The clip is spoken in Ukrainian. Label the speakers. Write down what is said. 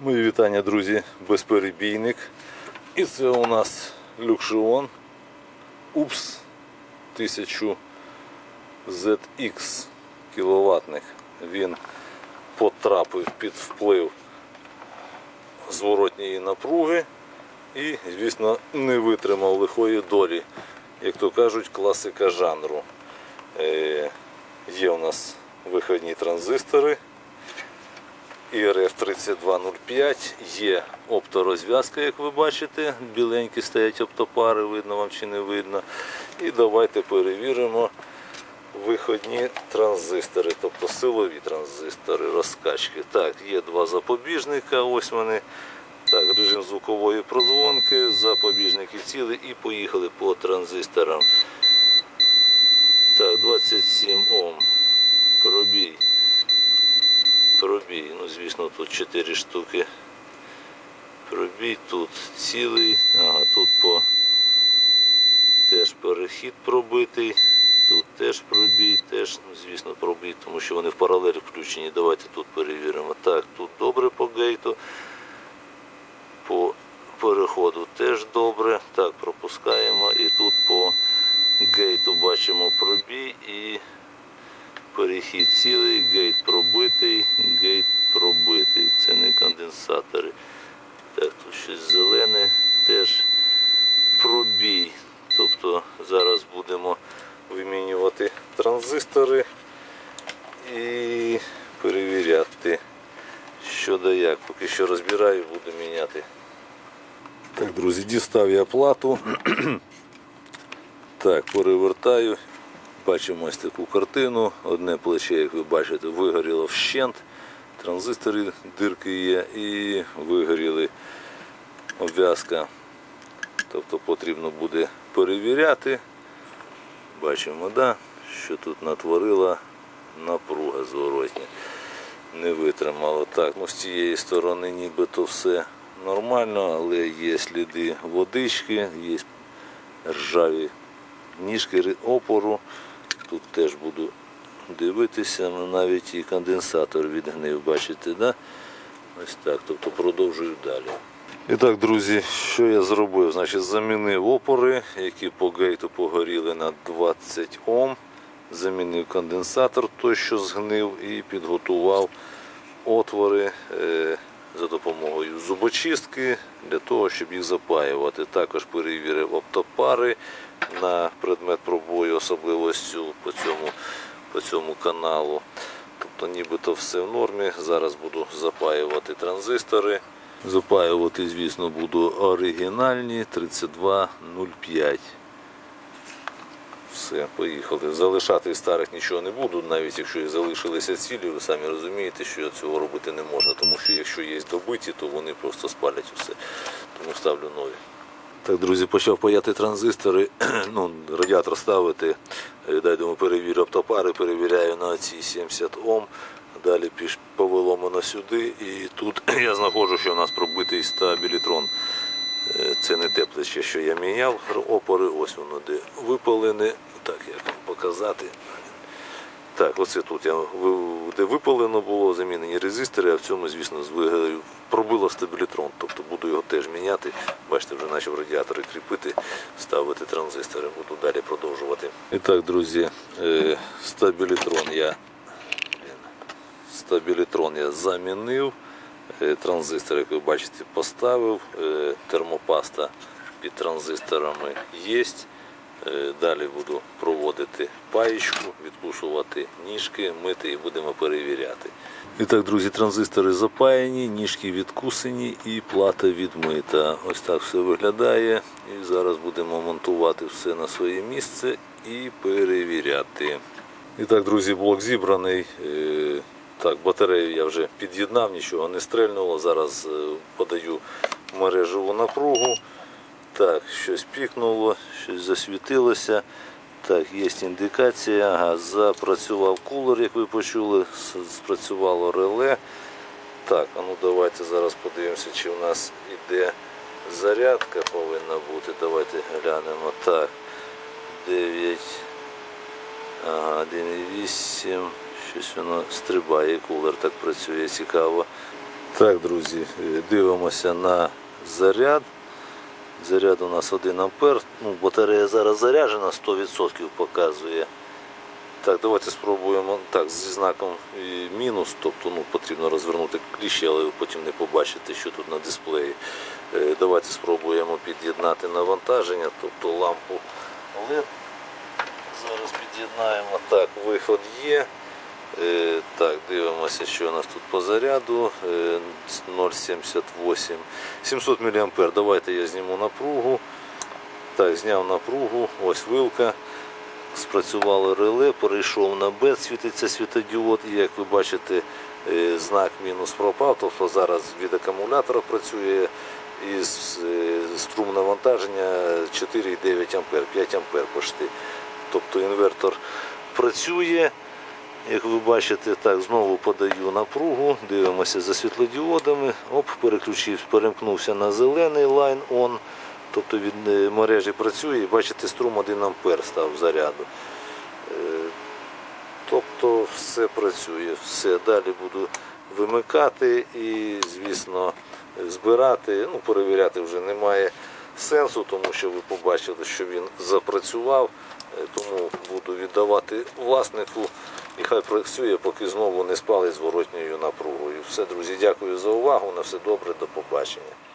Speaker 1: Мої вітання, друзі, безперебійник. І це у нас люкшион УПС 1000 ZX кіловатних. Він потрапив під вплив зворотньої напруги і, звісно, не витримав лихої долі, як то кажуть, класика жанру. Е, є у нас вихідні транзистори. ІРФ 3205 є опторозв'язка, як ви бачите. Біленькі стоять оптопари, видно вам чи не видно. І давайте перевіримо виходні транзистори, тобто силові транзистори, розкачки. Так, є два запобіжника, ось вони. Так, режим звукової прозвонки, запобіжники цілі і поїхали по транзисторам. Так, 27 Ом. Пробій. Пробій. Ну, звісно, тут 4 штуки. Пробій тут цілий. Ага, тут по теж перехід пробитий. Тут теж пробій, теж, ну, звісно, пробій, тому що вони в паралель включені. Давайте тут перевіримо. Так, тут добре по гейту. По переходу теж добре. Так, пропускаємо. І тут по гейту бачимо пробій і перехід цілий, гейт пробитий, гейт пробитий. Це не конденсатори. Так, тут щось зелене, теж пробій. Тобто зараз будемо вимінювати транзистори і перевіряти, що да як. Поки що розбираю, буду міняти. Так, друзі, дістав я плату. Так, перевертаю. Бачимо ось таку картину. Одне плече, як ви бачите, вигоріло вщент. Транзистори дирки є і вигоріли обв'язка. Тобто потрібно буде перевіряти. Бачимо, да, що тут натворила напруга зворотня. Не витримало. Так, ну з цієї сторони нібито все нормально, але є сліди водички, є ржаві ніжки опору. Тут теж буду дивитися, ну, навіть і конденсатор відгнив, бачите, да? Ось так, тобто продовжую далі. І так, друзі, що я зробив? Значить, замінив опори, які по гейту погоріли на 20 Ом. Замінив конденсатор, той, що згнив, і підготував отвори е, за допомогою зубочистки для того, щоб їх запаювати. Також перевірив оптопари на предмет пробою, особливо ось цю по цьому, по цьому каналу. Тобто нібито все в нормі. Зараз буду запаювати транзистори. Запаювати, звісно, буду оригінальні 3205. Все, поїхали. Залишати старих нічого не буду, навіть якщо і залишилися цілі, ви самі розумієте, що цього робити не можна, тому що якщо є добиті, то вони просто спалять усе. Тому ставлю нові. Так, друзі, почав паяти транзистори, ну, радіатор ставити. Е, Дай думаю, перевірю оптопари, перевіряю на ці 70 Ом. Далі повело мене сюди, і тут я знаходжу, що у нас пробитий стабілітрон. Це не те плече, що я міняв. Опори, ось воно де випалене. Так, як вам показати. Так, оце тут я де випалено було, замінені резистори, а в цьому, звісно, пробило стабілітрон. Тобто буду його теж міняти. Бачите, вже почав радіатори кріпити, ставити транзистори, буду далі продовжувати. І так, друзі, е, стабілітрон я стабілітрон я замінив. Е, Транзистор, як ви бачите, поставив. Е, Термопаста під транзисторами є. Е, Далі буду проводити паєчку, відкушувати ніжки, мити і будемо перевіряти. І так, друзі, транзистори запаяні, ніжки відкусені і плата відмита. Ось так все виглядає. І зараз будемо монтувати все на своє місце і перевіряти. І так, друзі, блок зібраний. Так, батарею я вже під'єднав, нічого не стрельнуло. Зараз е, подаю мережеву напругу. Так, щось пікнуло, щось засвітилося. Так, є індикація. Ага, запрацював кулер, як ви почули, спрацювало реле. Так, а ну давайте зараз подивимося, чи в нас іде зарядка повинна бути. Давайте глянемо. Так, 9. Ага, 1,8. Щось воно стрибає, кулер так працює, цікаво. Так, друзі, дивимося на заряд. Заряд у нас 1 ампер. Ну, батарея зараз заряджена, 100% показує. Так, давайте спробуємо так, зі знаком мінус, тобто ну, потрібно розвернути кліщі, але ви потім не побачите, що тут на дисплеї. Е, Давайте спробуємо під'єднати навантаження, тобто лампу LED. Зараз під'єднаємо. Так, виход є. Е, Так, дивимося, що у нас тут по заряду. Е, 0,78. 700 мА. Давайте я зніму напругу. Так, зняв напругу. Ось вилка. Спрацювало реле, перейшов на бет, світиться світодіод. І як ви бачите, е, знак мінус пропав. Тобто зараз від акумулятора працює і е, струм навантаження 4,9 А, 5 А почти. Тобто інвертор працює. Як ви бачите, так, знову подаю напругу, дивимося за світлодіодами. Оп, переключив, перемкнувся на зелений line on. Тобто від е, мережі працює і бачите, струм 1 ампер став заряду. Е, Тобто все працює, все. Далі буду вимикати і, звісно, збирати. Ну, перевіряти вже немає сенсу, тому що ви побачили, що він запрацював. Е, Тому буду віддавати власнику і хай працює, поки знову не спали зворотньою напругою. Все, друзі, дякую за увагу. На все добре, до побачення.